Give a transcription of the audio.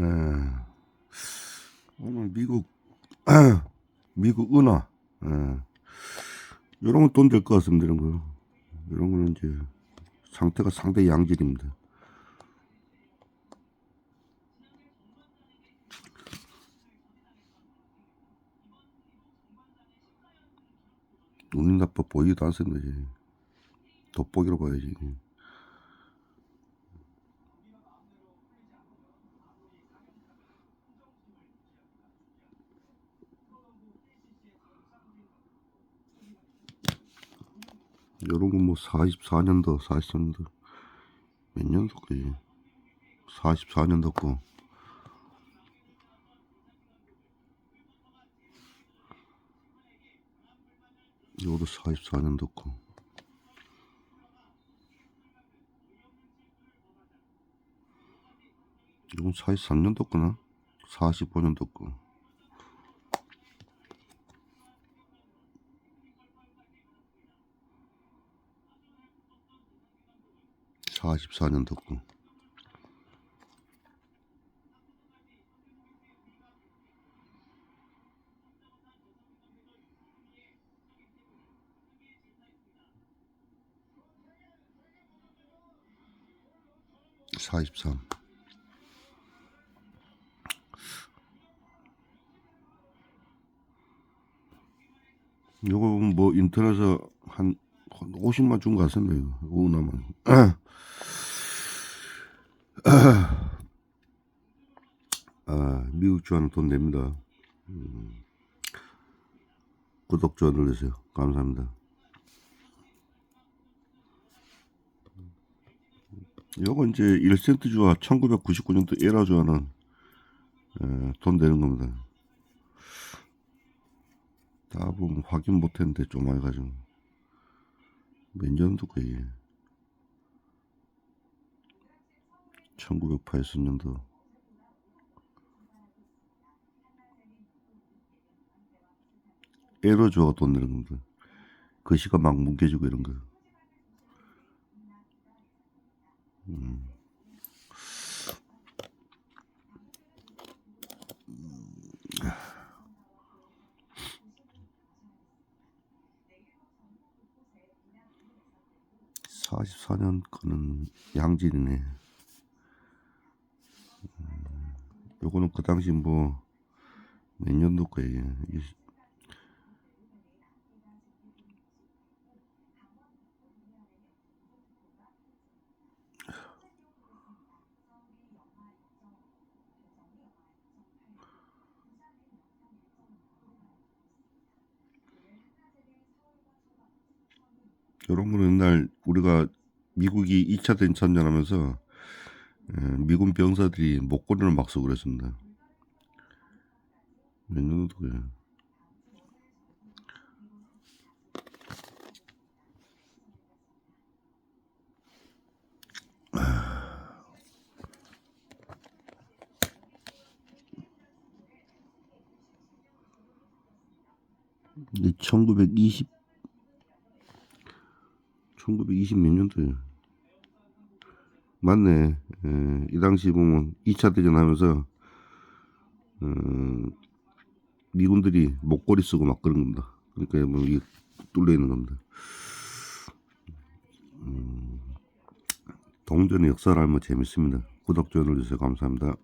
예. 오늘 미국 미국 은화 예. 이런 건 돈 될 것 같습니다 이런 거 이런 거는 이제 상태가 상당히 양질입니다 눈이 나빠 보이기도 않습니다 돋보기로 봐야지 건뭐 44년도 43년도 몇 년도 거지? 44년도 거. 요도 44년도 거. 이건 43년도 거나? 45년도 거 44년도 거43 요거 뭐 인터넷에 한, 한 50만 준 것 같습니다 이거 오나만. 아 미국 주하는 돈 냅니다. 음, 구독 좋아요 눌러주세요. 감사합니다. 요거 이제 1센트 주와 1999년도 에라 주와는 에, 돈 되는 겁니다. 다 보면 확인 못했는데 좀 많이 가지고 몇 년도 거예요 1980년도. 에러조가 돈 내는 겁니다 글씨가 막 뭉개지고 이런 거 음. (44년) 거는 양질이네. 음, 요거는 그 당시 뭐 몇 년도 거예요 이런 거는 옛날 우리가 미국이 2차 대전전 하면서 에, 미군 병사들이 목걸이를 막 쓰고 그랬습니다. 몇 년도 그래. 근데 1920 1920 몇 년도에 맞네. 에, 이 당시 보면 2차 대전 하면서 어, 미군들이 목걸이 쓰고 막 그런 겁니다. 그러니까 뭐 이게 뚫려 있는 겁니다. 음, 동전의 역사를 알면 재밌습니다. 구독, 좋아요 눌러주세요. 감사합니다.